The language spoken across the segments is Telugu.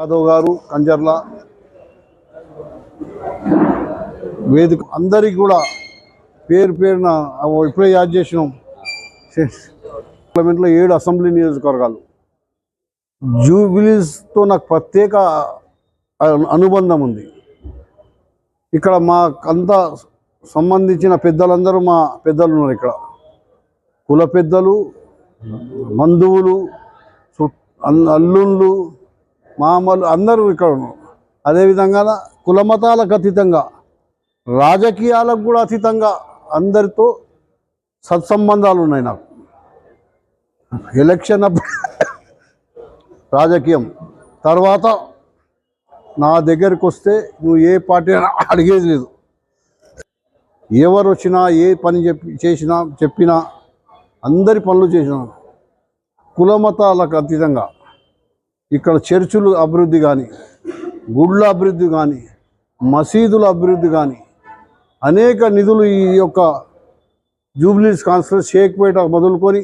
యాదవ్ గారు కంజర్ల వేదిక అందరికి కూడా పేరు పేరున ఇప్పుడే యాడ్ చేసినాం. పార్లమెంట్లో ఏడు అసెంబ్లీ నియోజకవర్గాలు. జూబిలీస్తో నాకు ప్రత్యేక అనుబంధం ఉంది. ఇక్కడ మాకంతా సంబంధించిన పెద్దలందరూ మా పెద్దలు ఉన్నారు ఇక్కడ. కుల పెద్దలు బంధువులు అల్లుళ్ళు మామూలు అందరూ ఇక్కడ ఉన్నారు. అదేవిధంగా కులమతాలకు అతీతంగా రాజకీయాలకు కూడా అతీతంగా అందరితో సత్సంబంధాలు ఉన్నాయి నాకు. ఎలక్షన్ అప్పుడు రాజకీయం. తర్వాత నా దగ్గరికి వస్తే నువ్వు ఏ పార్టీ అయినా అడిగేది లేదు. ఎవరు వచ్చినా ఏ పని చెప్పి చేసినా చెప్పినా అందరి పనులు చేసినా కులమతాలకు అతీతంగా ఇక్కడ చర్చులు అభివృద్ధి కానీ గుళ్ళ అభివృద్ధి కానీ మసీదుల అభివృద్ధి కానీ అనేక నిధులు ఈ యొక్క జూబ్లీస్ కాన్స్టెన్స్ షేక్పేట మొదలుకొని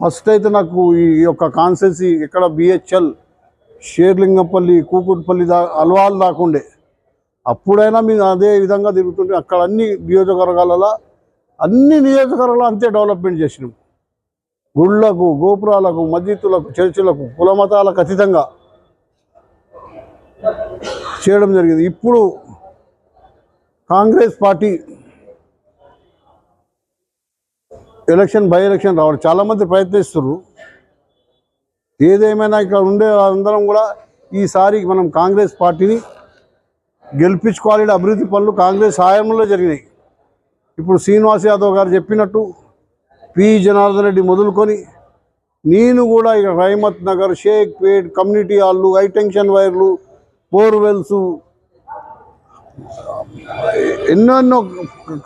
ఫస్ట్ అయితే నాకు ఈ యొక్క కాన్స్టెన్సీ ఇక్కడ బిహెచ్ఎల్ షేర్లింగంపల్లి కూకుట్పల్లి దా అల్వాల్ దాకుండే అప్పుడైనా మేము అదే విధంగా తిరుగుతుంటే అక్కడ అన్ని నియోజకవర్గాలలో అన్ని నియోజకవర్గాలు అంతే డెవలప్మెంట్ చేసినాం. గుళ్ళకు గోపురాలకు మస్జిద్దులకు చర్చిలకు కులమతాలకు అతీతంగా చేయడం జరిగింది. ఇప్పుడు Congress party election by election రావడం చాలామంది ప్రయత్నిస్తున్నారు. ఏదేమైనా ఇక్కడ ఉండే అందరం కూడా ఈసారి మనం కాంగ్రెస్ పార్టీని గెలిపించుకోవాలి. అభివృద్ధి పనులు కాంగ్రెస్ హాయంలో జరిగినాయి. ఇప్పుడు శ్రీనివాస్ యాదవ్ గారు చెప్పినట్టు పి. జనార్దన్ రెడ్డి మొదలుకొని నేను కూడా ఇక రహమత్ నగర్ షేక్ పేట్ కమ్యూనిటీ హాళ్ళు హైటెన్షన్ వైర్లు బోర్వెల్స్ ఎన్నెన్నో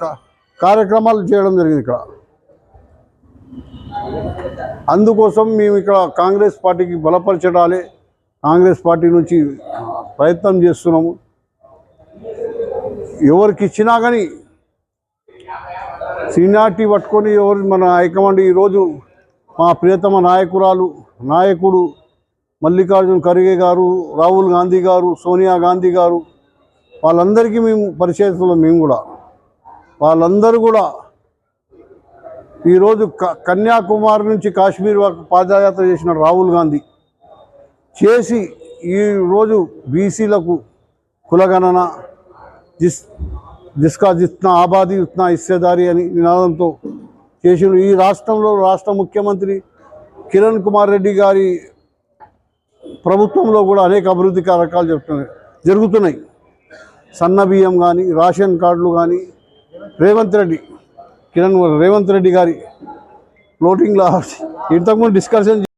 క- కార్యక్రమాలు చేయడం జరిగింది ఇక్కడ. అందుకోసం మేము ఇక్కడ కాంగ్రెస్ పార్టీకి బలపరచడాలి కాంగ్రెస్ పార్టీ నుంచి ప్రయత్నం చేస్తున్నాము. ఎవరికి ఇచ్చినా కానీ సీనియార్టీ పట్టుకొని ఎవరు మన హైకమాండ్ ఈరోజు మా ప్రియతమ నాయకురాలు నాయకుడు మల్లికార్జున్ ఖర్గే గారు రాహుల్ గాంధీ గారు సోనియా గాంధీ గారు వాళ్ళందరికీ మేము పరిచయస్తున్నాం మేము కూడా. వాళ్ళందరూ కూడా ఈరోజు క- కన్యాకుమారి నుంచి కాశ్మీర్ వరకు పాదయాత్ర చేసిన రాహుల్ గాంధీ చేసి ఈరోజు బీసీలకు కులగణన జిస్ జిస్కా జిత్నా ఆబాది ఉత్నా హిస్సేదారి అని నినాదంతో చేసిన ఈ రాష్ట్రంలో రాష్ట్ర ముఖ్యమంత్రి కిరణ్ కుమార్ రెడ్డి గారి ప్రభుత్వంలో కూడా అనేక అభివృద్ధి కార్యక్రమాలు చెప్తున్నాయి జరుగుతున్నాయి. సన్న బియ్యం కానీ రేషన్ కార్డులు కానీ రేవంత్ రెడ్డి కిరణ్ రేవంత్ రెడ్డి గారి ఫ్లోటింగ్లో ఇంతకుముందు డిస్కషన్